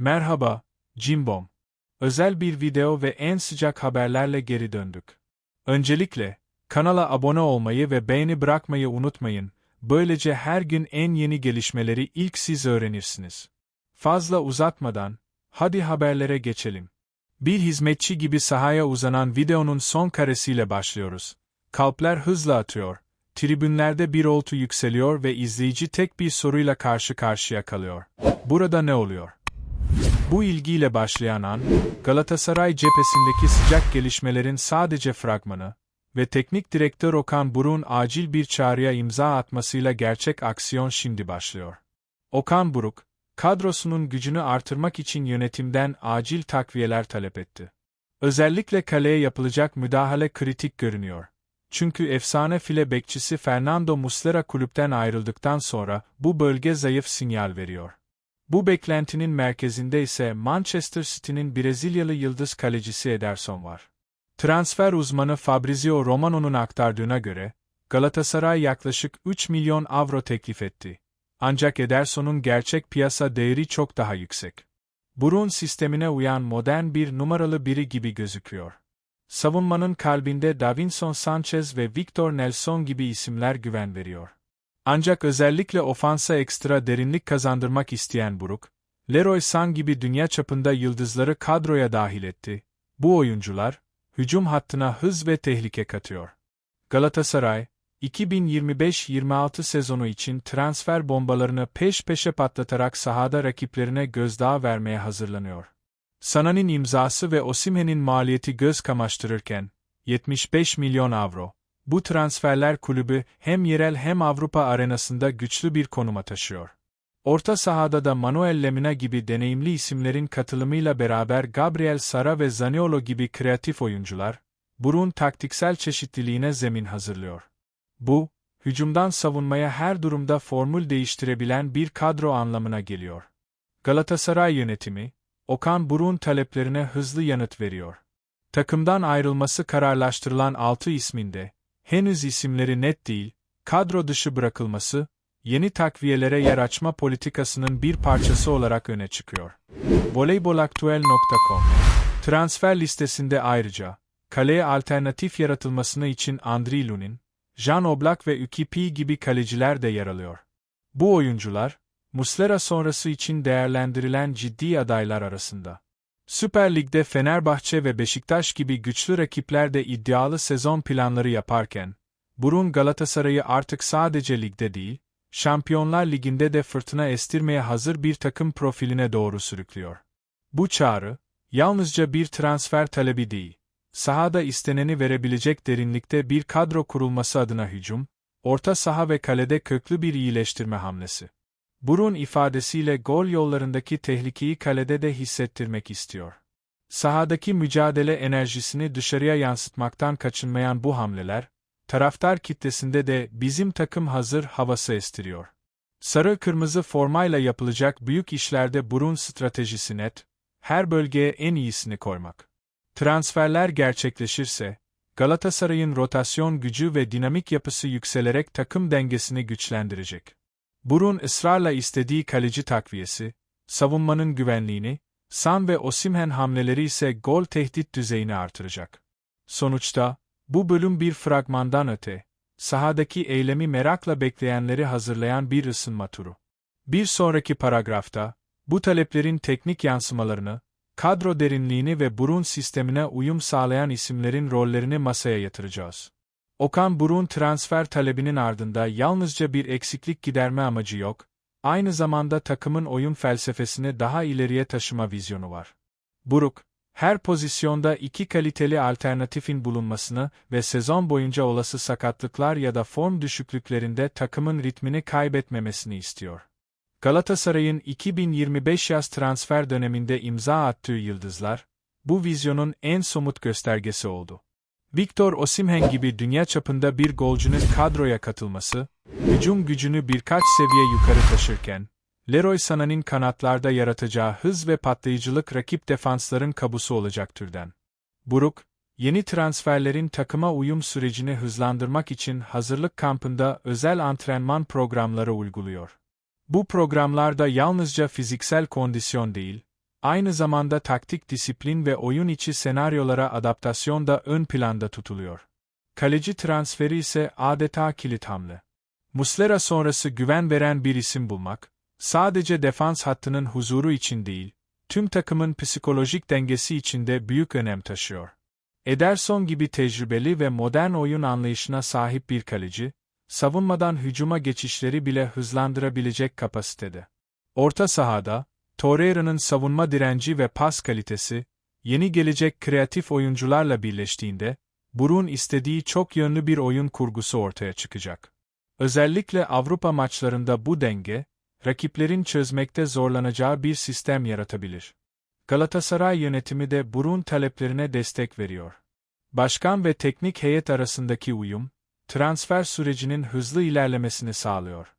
Merhaba, Jimbom. Özel bir video ve en sıcak haberlerle geri döndük. Öncelikle, kanala abone olmayı ve beğeni bırakmayı unutmayın, böylece her gün en yeni gelişmeleri ilk siz öğrenirsiniz. Fazla uzatmadan, hadi haberlere geçelim. Bir hizmetçi gibi sahaya uzanan videonun son karesiyle başlıyoruz. Kalpler hızla atıyor, tribünlerde bir oltu yükseliyor ve izleyici tek bir soruyla karşı karşıya kalıyor. Burada ne oluyor? Bu ilgiyle başlayan an, Galatasaray cephesindeki sıcak gelişmelerin sadece fragmanı ve teknik direktör Okan Buruk'un acil bir çağrıya imza atmasıyla gerçek aksiyon şimdi başlıyor. Okan Buruk, kadrosunun gücünü artırmak için yönetimden acil takviyeler talep etti. Özellikle kaleye yapılacak müdahale kritik görünüyor. Çünkü efsane file bekçisi Fernando Muslera kulüpten ayrıldıktan sonra bu bölge zayıf sinyal veriyor. Bu beklentinin merkezinde ise Manchester City'nin Brezilyalı yıldız kalecisi Ederson var. Transfer uzmanı Fabrizio Romano'nun aktardığına göre, Galatasaray yaklaşık 3 milyon avro teklif etti. Ancak Ederson'un gerçek piyasa değeri çok daha yüksek. Burun sistemine uyan modern bir numaralı biri gibi gözüküyor. Savunmanın kalbinde Davinson Sanchez ve Victor Nelson gibi isimler güven veriyor. Ancak özellikle ofansa ekstra derinlik kazandırmak isteyen Buruk, Leroy San gibi dünya çapında yıldızları kadroya dahil etti. Bu oyuncular, hücum hattına hız ve tehlike katıyor. Galatasaray, 2025-26 sezonu için transfer bombalarını peş peşe patlatarak sahada rakiplerine gözdağı vermeye hazırlanıyor. Sana'nın imzası ve Osimhen'in maliyeti göz kamaştırırken, 75 milyon avro, bu transferler kulübü hem yerel hem Avrupa arenasında güçlü bir konuma taşıyor. Orta sahada da Manuel Lemina gibi deneyimli isimlerin katılımıyla beraber Gabriel Sara ve Zaniolo gibi kreatif oyuncular, Burun taktiksel çeşitliliğine zemin hazırlıyor. Bu, hücumdan savunmaya her durumda formül değiştirebilen bir kadro anlamına geliyor. Galatasaray yönetimi, Okan Burun taleplerine hızlı yanıt veriyor. Takımdan ayrılması kararlaştırılan 6 isminde, henüz isimleri net değil, kadro dışı bırakılması, yeni takviyelere yer açma politikasının bir parçası olarak öne çıkıyor. Voleybolaktuel.com Transfer listesinde ayrıca, kaleye alternatif yaratılmasını için Andriy Lunin, Jan Oblak ve Ükipi gibi kaleciler de yer alıyor. Bu oyuncular, Muslera sonrası için değerlendirilen ciddi adaylar arasında. Süper Lig'de Fenerbahçe ve Beşiktaş gibi güçlü rakipler de iddialı sezon planları yaparken, Burun Galatasaray'ı artık sadece ligde değil, Şampiyonlar Ligi'nde de fırtına estirmeye hazır bir takım profiline doğru sürüklüyor. Bu çağrı, yalnızca bir transfer talebi değil, sahada isteneni verebilecek derinlikte bir kadro kurulması adına hücum, orta saha ve kalede köklü bir iyileştirme hamlesi. Burun ifadesiyle gol yollarındaki tehlikeyi kalede de hissettirmek istiyor. Sahadaki mücadele enerjisini dışarıya yansıtmaktan kaçınmayan bu hamleler, taraftar kitlesinde de bizim takım hazır havası estiriyor. Sarı-kırmızı formayla yapılacak büyük işlerde burun stratejisi net, her bölgeye en iyisini koymak. Transferler gerçekleşirse, Galatasaray'ın rotasyon gücü ve dinamik yapısı yükselerek takım dengesini güçlendirecek. Burun ısrarla istediği kaleci takviyesi, savunmanın güvenliğini, San ve Osimhen hamleleri ise gol tehdit düzeyini artıracak. Sonuçta, bu bölüm bir fragmandan öte, sahadaki eylemi merakla bekleyenleri hazırlayan bir ısınma turu. Bir sonraki paragrafta, bu taleplerin teknik yansımalarını, kadro derinliğini ve burun sistemine uyum sağlayan isimlerin rollerini masaya yatıracağız. Okan Buruk'un transfer talebinin ardında yalnızca bir eksiklik giderme amacı yok, aynı zamanda takımın oyun felsefesini daha ileriye taşıma vizyonu var. Buruk, her pozisyonda iki kaliteli alternatifin bulunmasını ve sezon boyunca olası sakatlıklar ya da form düşüklüklerinde takımın ritmini kaybetmemesini istiyor. Galatasaray'ın 2025 yaz transfer döneminde imza attığı yıldızlar, bu vizyonun en somut göstergesi oldu. Victor Osimhen gibi dünya çapında bir golcünün kadroya katılması, hücum gücünü birkaç seviye yukarı taşırken, Leroy Sana'nın kanatlarda yaratacağı hız ve patlayıcılık rakip defansların kabusu olacak türden. Buruk, yeni transferlerin takıma uyum sürecini hızlandırmak için hazırlık kampında özel antrenman programları uyguluyor. Bu programlarda yalnızca fiziksel kondisyon değil, aynı zamanda taktik disiplin ve oyun içi senaryolara adaptasyon da ön planda tutuluyor. Kaleci transferi ise adeta kilit hamle. Muslera sonrası güven veren bir isim bulmak, sadece defans hattının huzuru için değil, tüm takımın psikolojik dengesi için de büyük önem taşıyor. Ederson gibi tecrübeli ve modern oyun anlayışına sahip bir kaleci, savunmadan hücuma geçişleri bile hızlandırabilecek kapasitede. Orta sahada, Torreira'nın savunma direnci ve pas kalitesi, yeni gelecek kreatif oyuncularla birleştiğinde, Burun istediği çok yönlü bir oyun kurgusu ortaya çıkacak. Özellikle Avrupa maçlarında bu denge, rakiplerin çözmekte zorlanacağı bir sistem yaratabilir. Galatasaray yönetimi de Burun taleplerine destek veriyor. Başkan ve teknik heyet arasındaki uyum, transfer sürecinin hızlı ilerlemesini sağlıyor.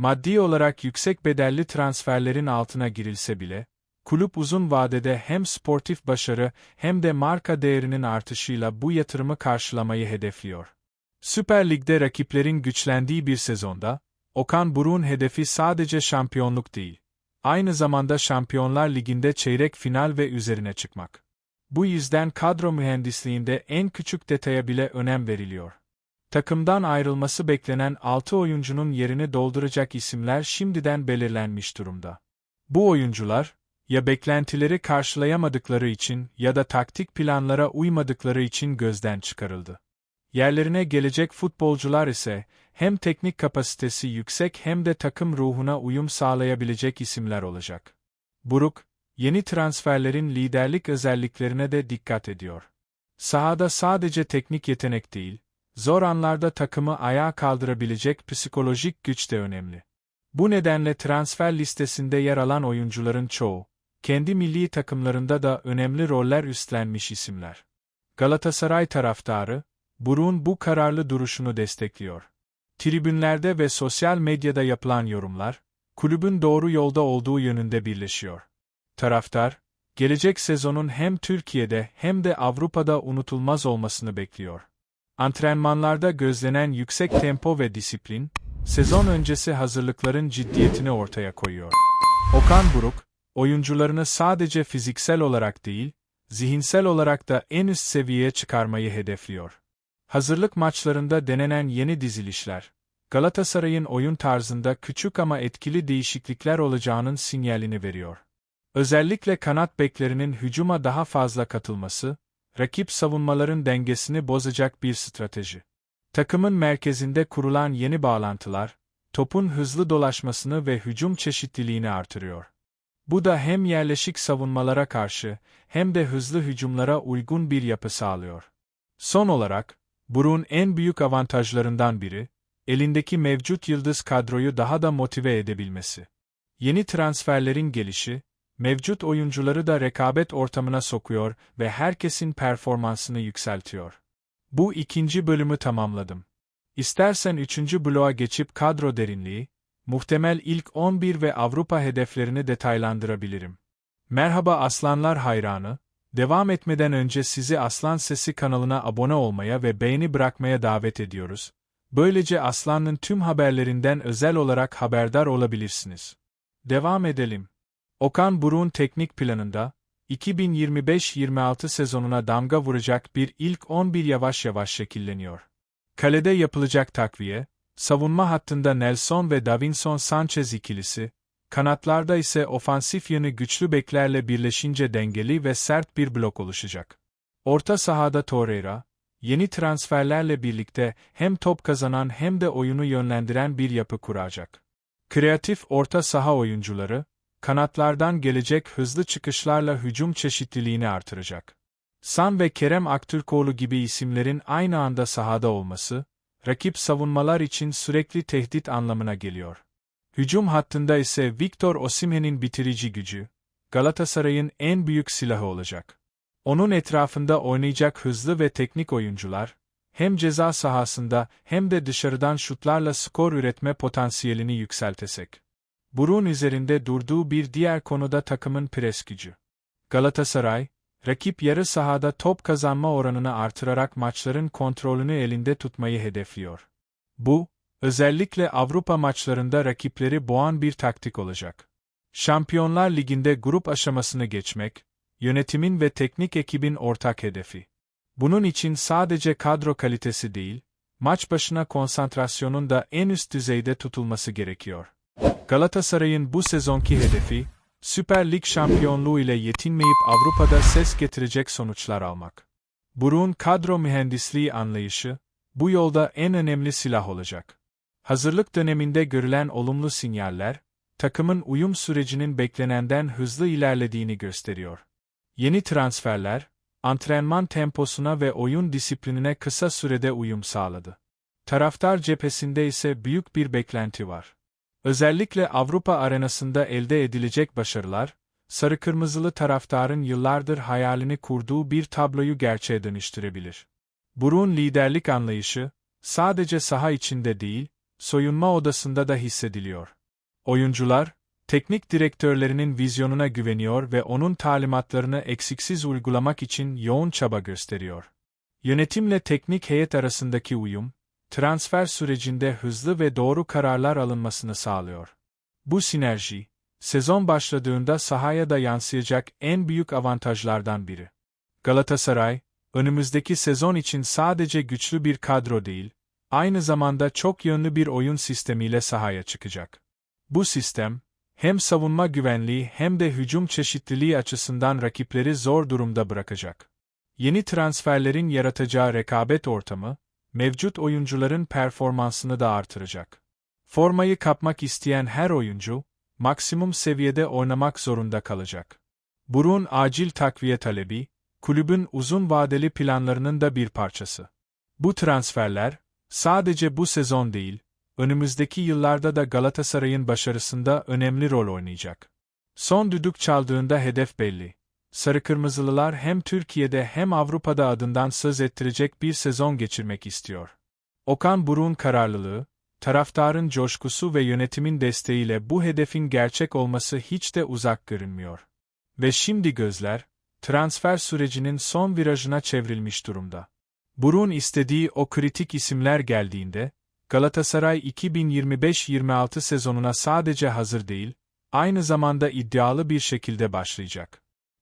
Maddi olarak yüksek bedelli transferlerin altına girilse bile, kulüp uzun vadede hem sportif başarı hem de marka değerinin artışıyla bu yatırımı karşılamayı hedefliyor. Süper Lig'de rakiplerin güçlendiği bir sezonda, Okan Buruk'un hedefi sadece şampiyonluk değil, aynı zamanda Şampiyonlar Ligi'nde çeyrek final ve üzerine çıkmak. Bu yüzden kadro mühendisliğinde en küçük detaya bile önem veriliyor. Takımdan ayrılması beklenen 6 oyuncunun yerini dolduracak isimler şimdiden belirlenmiş durumda. Bu oyuncular, ya beklentileri karşılayamadıkları için ya da taktik planlara uymadıkları için gözden çıkarıldı. Yerlerine gelecek futbolcular ise hem teknik kapasitesi yüksek hem de takım ruhuna uyum sağlayabilecek isimler olacak. Buruk, yeni transferlerin liderlik özelliklerine de dikkat ediyor. Sahada sadece teknik yetenek değil, zor anlarda takımı ayağa kaldırabilecek psikolojik güç de önemli. Bu nedenle transfer listesinde yer alan oyuncuların çoğu, kendi milli takımlarında da önemli roller üstlenmiş isimler. Galatasaray taraftarı, Buruk'un bu kararlı duruşunu destekliyor. Tribünlerde ve sosyal medyada yapılan yorumlar, kulübün doğru yolda olduğu yönünde birleşiyor. Taraftar, gelecek sezonun hem Türkiye'de hem de Avrupa'da unutulmaz olmasını bekliyor. Antrenmanlarda gözlenen yüksek tempo ve disiplin, sezon öncesi hazırlıkların ciddiyetini ortaya koyuyor. Okan Buruk, oyuncularını sadece fiziksel olarak değil, zihinsel olarak da en üst seviyeye çıkarmayı hedefliyor. Hazırlık maçlarında denenen yeni dizilişler, Galatasaray'ın oyun tarzında küçük ama etkili değişiklikler olacağının sinyalini veriyor. Özellikle kanat beklerinin hücuma daha fazla katılması, rakip savunmaların dengesini bozacak bir strateji. Takımın merkezinde kurulan yeni bağlantılar, topun hızlı dolaşmasını ve hücum çeşitliliğini artırıyor. Bu da hem yerleşik savunmalara karşı hem de hızlı hücumlara uygun bir yapı sağlıyor. Son olarak, Buruk'un en büyük avantajlarından biri, elindeki mevcut yıldız kadroyu daha da motive edebilmesi. Yeni transferlerin gelişi, mevcut oyuncuları da rekabet ortamına sokuyor ve herkesin performansını yükseltiyor. Bu ikinci bölümü tamamladım. İstersen üçüncü bloğa geçip kadro derinliği, muhtemel ilk 11 ve Avrupa hedeflerini detaylandırabilirim. Merhaba Aslanlar hayranı, devam etmeden önce sizi Aslan Sesi kanalına abone olmaya ve beğeni bırakmaya davet ediyoruz. Böylece Aslan'ın tüm haberlerinden özel olarak haberdar olabilirsiniz. Devam edelim. Okan Buruk'un teknik planında, 2025-26 sezonuna damga vuracak bir ilk 11 yavaş yavaş şekilleniyor. Kalede yapılacak takviye, savunma hattında Nelson ve Davinson Sanchez ikilisi, kanatlarda ise ofansif yönü güçlü beklerle birleşince dengeli ve sert bir blok oluşacak. Orta sahada Torreira, yeni transferlerle birlikte hem top kazanan hem de oyunu yönlendiren bir yapı kuracak. Kreatif orta saha oyuncuları, kanatlardan gelecek hızlı çıkışlarla hücum çeşitliliğini artıracak. San ve Kerem Aktürkoğlu gibi isimlerin aynı anda sahada olması, rakip savunmalar için sürekli tehdit anlamına geliyor. Hücum hattında ise Victor Osimhen'in bitirici gücü, Galatasaray'ın en büyük silahı olacak. Onun etrafında oynayacak hızlı ve teknik oyuncular, hem ceza sahasında hem de dışarıdan şutlarla skor üretme potansiyelini yükseltesek. Burun üzerinde durduğu bir diğer konuda takımın pres. Galatasaray, rakip yarı sahada top kazanma oranını artırarak maçların kontrolünü elinde tutmayı hedefliyor. Bu, özellikle Avrupa maçlarında rakipleri boğan bir taktik olacak. Şampiyonlar Ligi'nde grup aşamasını geçmek, yönetimin ve teknik ekibin ortak hedefi. Bunun için sadece kadro kalitesi değil, maç başına konsantrasyonun da en üst düzeyde tutulması gerekiyor. Galatasaray'ın bu sezonki hedefi, Süper Lig şampiyonluğu ile yetinmeyip Avrupa'da ses getirecek sonuçlar almak. Buruk'un kadro mühendisliği anlayışı, bu yolda en önemli silah olacak. Hazırlık döneminde görülen olumlu sinyaller, takımın uyum sürecinin beklenenden hızlı ilerlediğini gösteriyor. Yeni transferler, antrenman temposuna ve oyun disiplinine kısa sürede uyum sağladı. Taraftar cephesinde ise büyük bir beklenti var. Özellikle Avrupa arenasında elde edilecek başarılar, sarı kırmızılı taraftarın yıllardır hayalini kurduğu bir tabloyu gerçeğe dönüştürebilir. Burun liderlik anlayışı, sadece saha içinde değil, soyunma odasında da hissediliyor. Oyuncular, teknik direktörlerinin vizyonuna güveniyor ve onun talimatlarını eksiksiz uygulamak için yoğun çaba gösteriyor. Yönetimle teknik heyet arasındaki uyum, transfer sürecinde hızlı ve doğru kararlar alınmasını sağlıyor. Bu sinerji, sezon başladığında sahaya da yansıyacak en büyük avantajlardan biri. Galatasaray, önümüzdeki sezon için sadece güçlü bir kadro değil, aynı zamanda çok yönlü bir oyun sistemiyle sahaya çıkacak. Bu sistem, hem savunma güvenliği hem de hücum çeşitliliği açısından rakipleri zor durumda bırakacak. Yeni transferlerin yaratacağı rekabet ortamı, mevcut oyuncuların performansını da artıracak. Formayı kapmak isteyen her oyuncu, maksimum seviyede oynamak zorunda kalacak. Burun acil takviye talebi, kulübün uzun vadeli planlarının da bir parçası. Bu transferler, sadece bu sezon değil, önümüzdeki yıllarda da Galatasaray'ın başarısında önemli rol oynayacak. Son düdük çaldığında hedef belli. Sarı Kırmızılılar hem Türkiye'de hem Avrupa'da adından söz ettirecek bir sezon geçirmek istiyor. Okan Buruk'un kararlılığı, taraftarın coşkusu ve yönetimin desteğiyle bu hedefin gerçek olması hiç de uzak görünmüyor. Ve şimdi gözler, transfer sürecinin son virajına çevrilmiş durumda. Buruk'un istediği o kritik isimler geldiğinde, Galatasaray 2025-26 sezonuna sadece hazır değil, aynı zamanda iddialı bir şekilde başlayacak.